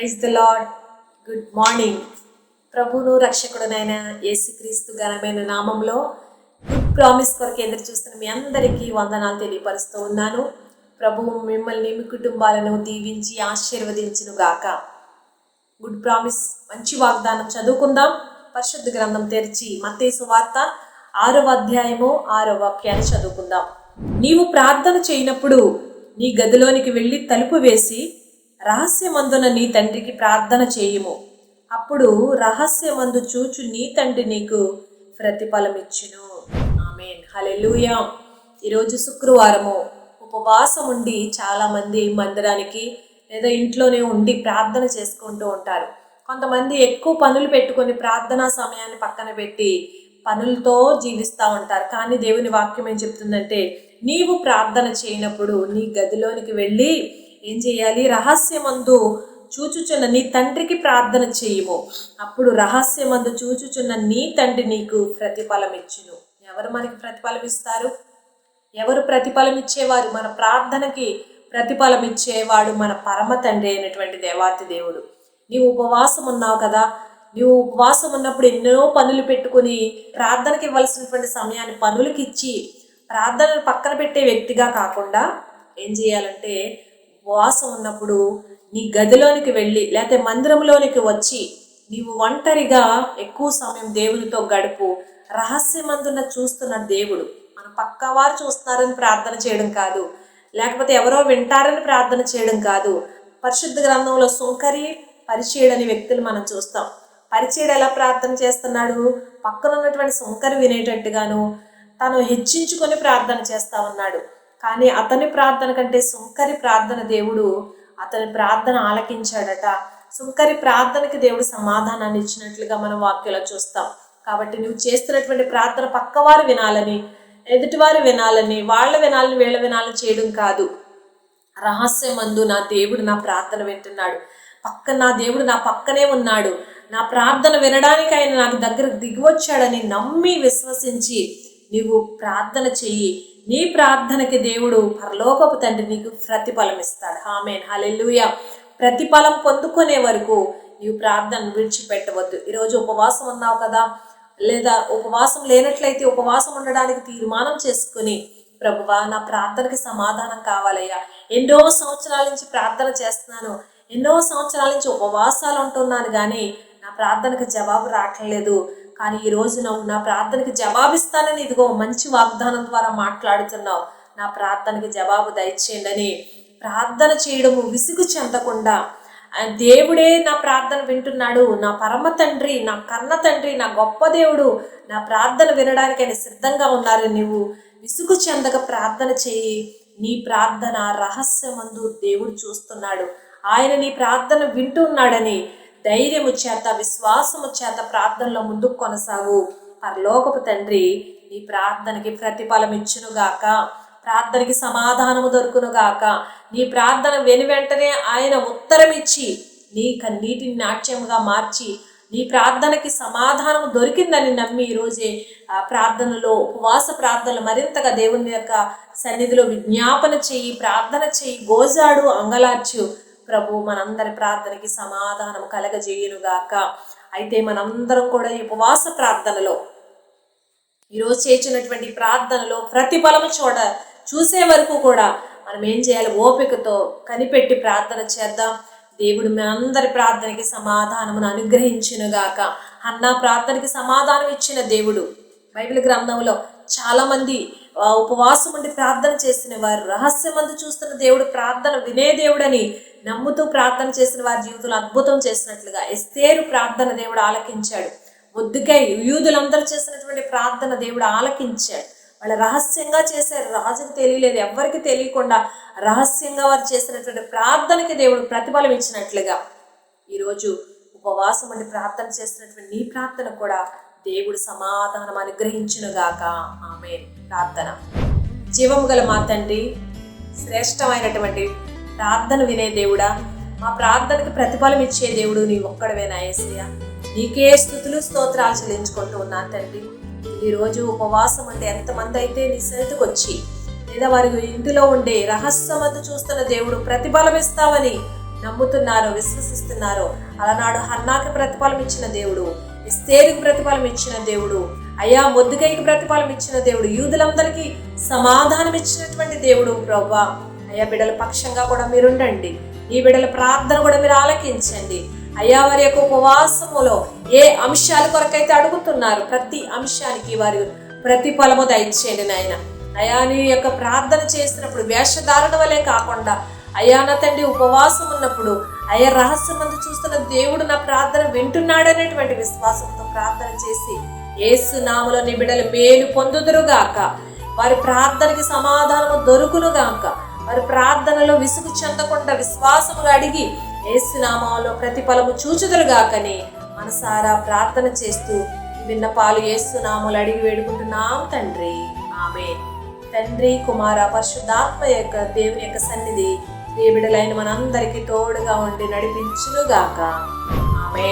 Praise the Lord good morning. ప్రభును రక్షకుడునైన యేసుక్రీస్తు ఘనమైన నామంలో గుడ్ ప్రామిస్ కొరకు ఎదురు చూస్తున్న మీ అందరికీ వందనాలు తెలియపరుస్తూ ఉన్నాను. ప్రభువు మిమ్మల్ని మీ కుటుంబాలను దీవించి ఆశీర్వదించును గాక. గుడ్ ప్రామిస్ మంచి వాగ్దానం చదువుకుందాం. పరిశుద్ధ గ్రంథం తెరిచి మత్తేసు వార్త ఆరవ అధ్యాయము ఆరవ వాక్యాన్ని చదువుకుందాం. నీవు ప్రార్థన చేయనప్పుడు నీ గదిలోనికి వెళ్ళి తలుపు వేసి రహస్యమందున నీ తండ్రికి ప్రార్థన చేయుము. అప్పుడు రహస్యమందు చూచు నీ తండ్రి నీకు ప్రతిఫలమిచ్చును. ఆమెన్. హలెలుయా ఈరోజు శుక్రవారము. ఉపవాసం ఉండి చాలామంది మందిరానికి లేదా ఇంట్లోనే ఉండి ప్రార్థన చేసుకుంటూ ఉంటారు. కొంతమంది ఎక్కువ పనులు పెట్టుకొని ప్రార్థనా సమయాన్ని పక్కన పెట్టి పనులతో జీవిస్తూ ఉంటారు. కానీ దేవుని వాక్యం ఏం చెప్తుందంటే నీవు ప్రార్థన చేయనప్పుడు నీ గదిలోనికి వెళ్ళి ఏం చేయాలి? రహస్యమందు చూచుచున్న నీ తండ్రికి ప్రార్థన చేయము. అప్పుడు రహస్యమందు చూచుచున్న నీ తండ్రి నీకు ప్రతిఫలం ఇచ్చును ఎవరు మనకి ప్రతిఫలం ఇస్తారు ఎవరు ప్రతిఫలం ఇచ్చేవారు మన ప్రార్థనకి ప్రతిఫలం ఇచ్చేవాడు మన పరమ తండ్రి అయినటువంటి దేవాతి దేవుడు. నీవు ఉపవాసం ఉన్నావు కదా? నీవు ఉపవాసం ఉన్నప్పుడు ఎన్నో పనులు పెట్టుకుని ప్రార్థనకి ఇవ్వాల్సినటువంటి సమయాన్ని పనులకి ఇచ్చి ప్రార్థనను పక్కన పెట్టే వ్యక్తిగా కాకుండా ఏం చేయాలంటే ఉపవాసం ఉన్నప్పుడు నీ గదిలోనికి వెళ్ళి లేకపోతే మందిరంలోనికి వచ్చి నీవు ఒంటరిగా ఎక్కువ సమయం దేవునితో గడుపు. రహస్యమందున చూస్తున్న దేవుడు మన పక్కవారు చూస్తున్నారని ప్రార్థన చేయడం కాదు. లేకపోతే ఎవరో వింటారని ప్రార్థన చేయడం కాదు. పరిశుద్ధ గ్రంథంలో సుంకరి పరిచయుడు వ్యక్తులు మనం చూస్తాం. పరిచయుడు ఎలా ప్రార్థన చేస్తున్నాడు? పక్కన ఉన్నటువంటి సుంకరి వినేటట్టుగాను తను హెచ్చించుకొని ప్రార్థన చేస్తా ఉన్నాడు. కానీ అతని ప్రార్థన కంటే సుంకరి ప్రార్థన దేవుడు అతని ప్రార్థన ఆలకించాడట. సుంకరి ప్రార్థనకి దేవుడు సమాధానాన్ని ఇచ్చినట్లుగా మనం వాక్యలో చూస్తాం. కాబట్టి నువ్వు చేస్తున్నటువంటి ప్రార్థన పక్కవారు వినాలని ఎదుటివారు వినాలని వాళ్ళ వినాలని వీళ్ళ వినాలని చేయడం కాదు. రహస్యమందు నా దేవుడు నా ప్రార్థన వింటున్నాడు. పక్క నా దేవుడు నా పక్కనే ఉన్నాడు. నా ప్రార్థన వినడానికి ఆయన నాకు దగ్గరకు దిగివచ్చాడని నమ్మి విశ్వసించి నీవు ప్రార్థన చెయ్యి. నీ ప్రార్థనకి దేవుడు పరలోకపు తండ్రి నీకు ప్రతిఫలం ఇస్తాడు ఆమెన్. హల్లెలూయా. ప్రతిఫలం పొందుకునే వరకు నీవు ప్రార్థన విడిచిపెట్టవద్దు. ఈరోజు ఉపవాసం ఉన్నావు కదా? లేదా ఉపవాసం లేనట్లయితే ఉపవాసం ఉండడానికి తీర్మానం చేసుకుని ప్రభువా నా ప్రార్థనకి సమాధానం కావాలయ్యా. ఎన్నో సంవత్సరాల నుంచి ప్రార్థన చేస్తున్నాను. ఎన్నో సంవత్సరాల నుంచి ఉపవాసాలు ఉంటున్నాను కానీ నా ప్రార్థనకి జవాబు రావట్లేదు. కానీ ఈ రోజు నువ్వు నా ప్రార్థనకి జవాబిస్తానని ఇదిగో మంచి వాగ్దానం ద్వారా మాట్లాడుతున్నావు. నా ప్రార్థనకి జవాబు దయచేయండి అని ప్రార్థన చేయడము విసుగు చెందకుండా దేవుడే నా ప్రార్థన వింటున్నాడు. నా పరమ తండ్రి నా కన్న తండ్రి నా గొప్ప దేవుడు నా ప్రార్థన వినడానికి ఆయన సిద్ధంగా ఉన్నారు. నువ్వు విసుగు చెందక ప్రార్థన చేయి. నీ ప్రార్థన రహస్యమందు దేవుడు చూస్తున్నాడు. ఆయన నీ ప్రార్థన వింటున్నాడని ధైర్యము చేత విశ్వాసము చేత ప్రార్థనలో ముందుకు కొనసాగు. పరలోకపు తండ్రి నీ ప్రార్థనకి ప్రతిఫలం ఇచ్చునుగాక. ప్రార్థనకి సమాధానము దొరుకునుగాక. నీ ప్రార్థన వెను వెంటనే ఆయన ఉత్తరం ఇచ్చి నీ కన్నీటిని నాట్యముగా మార్చి నీ ప్రార్థనకి సమాధానం దొరికిందని నమ్మి ఈరోజే ఆ ప్రార్థనలో ఉపవాస ప్రార్థనలు మరింతగా దేవుని యొక్క సన్నిధిలో విజ్ఞాపన చెయ్యి ప్రార్థన చెయ్యి గోజాడు అంగలార్చు. ప్రభు మనందరి ప్రార్థనకి సమాధానం కలగజేయునుగాక. అయితే మనందరం కూడా ఈ ఉపవాస ప్రార్థనలో ఈరోజు చేసినటువంటి ప్రార్థనలో ప్రతిఫలము చూడ చూసే వరకు కూడా మనం ఏం చేయాలి? ఓపికతో కనిపెట్టి ప్రార్థన చేద్దాం. దేవుడు మనందరి ప్రార్థనకి సమాధానమును అనుగ్రహించినగాక. అన్న ప్రార్థనకి సమాధానం ఇచ్చిన దేవుడు బైబిల్ గ్రంథంలో చాలామంది ఉపవాసం ఉండి ప్రార్థన చేసిన వారు రహస్యమందు చూస్తున్న దేవుడు ప్రార్థన వినే దేవుడని నమ్ముతూ ప్రార్థన చేసిన వారి జీవితంలో అద్భుతం చేసినట్లుగా ఎస్తేరు ప్రార్థన దేవుడు ఆలకించాడు. ఒద్దుకై యూదులందరూ చేసినటువంటి ప్రార్థన దేవుడు ఆలకించాడు. వాళ్ళు రహస్యంగా చేశారు. రాజుకు తెలియలేదు ఎవరికి తెలియకుండా రహస్యంగా వారు చేసినటువంటి ప్రార్థనకి దేవుడు ప్రతిఫలం ఇచ్చినట్లుగా. ఈరోజు ఉపవాసం అండి ప్రార్థన చేసినటువంటి నీ ప్రార్థన కూడా దేవుడు సమాధానం అనుగ్రహించునుగాక. ఆమె ప్రార్థన. జీవము గల మా తండ్రి శ్రేష్టమైనటువంటి ప్రార్థన వినే దేవుడా మా ప్రార్థనకు ప్రతిఫలం ఇచ్చే దేవుడు నీ ఒక్కడవేనా ఏసయ్య నీకే స్థుతులు స్తోత్రాలు చెల్లించుకుంటూ ఉన్నా తండ్రి. ఈరోజు ఉపవాసం అంటే ఎంతమంది అయితే నీ సరితకు వచ్చి లేదా వారి ఇంటిలో ఉండే రహస్యమందు చూస్తున్న దేవుడు ప్రతిఫలం ఇస్తావని నమ్ముతున్నారో విశ్వసిస్తున్నారో అలనాడు హన్నాకి ప్రతిఫలం ఇచ్చిన దేవుడు ఎస్తేరుకు ప్రతిఫలం ఇచ్చిన దేవుడు అయ్యా మొద్దుగైకి ప్రతిఫలం ఇచ్చిన దేవుడు యూదులందరికీ సమాధానం ఇచ్చినటువంటి దేవుడు ప్రవ్వా అయ్యా బిడ్డల పక్షంగా కూడా మీరుండండి. ఈ బిడ్డల ప్రార్థన కూడా మీరు ఆలకించండి. అయ్యా వారి యొక్క ఉపవాసములో ఏ అంశాల కొరకైతే అడుగుతున్నారు ప్రతి అంశానికి వారి ప్రతిఫలము దయచేయండి నాయన. అయా నీ యొక్క ప్రార్థన చేసినప్పుడు వేషధారణ వలె కాకుండా అయ్యా నా తండ్రి ఉపవాసం ఉన్నప్పుడు అయ్యా రహస్యం అందు చూస్తున్న దేవుడు నా ప్రార్థన వింటున్నాడనేటువంటి విశ్వాసంతో ప్రార్థన చేసి ఏసు నామలో నీ బిడ్డలు మేలు పొందుదురుగాక. వారి ప్రార్థనకి సమాధానము దొరుకునుగాక. వారి ప్రార్థనలో విసుగు చెందకుండా విశ్వాసముగా అడిగి ఏసునామాలో ప్రతిఫలము చూచుదురుగాకని మనసారా ప్రార్థన చేస్తూ ఈ విన్నపాలు ఏసునామాలు అడిగి వేడుకుంటున్నాం తండ్రి. ఆమె తండ్రి కుమార పరిశుద్ధాత్మ యొక్క దేవుని యొక్క సన్నిధి దేవుడలైన మనందరికీ తోడుగా ఉండి నడిపించునుగాక. ఆమె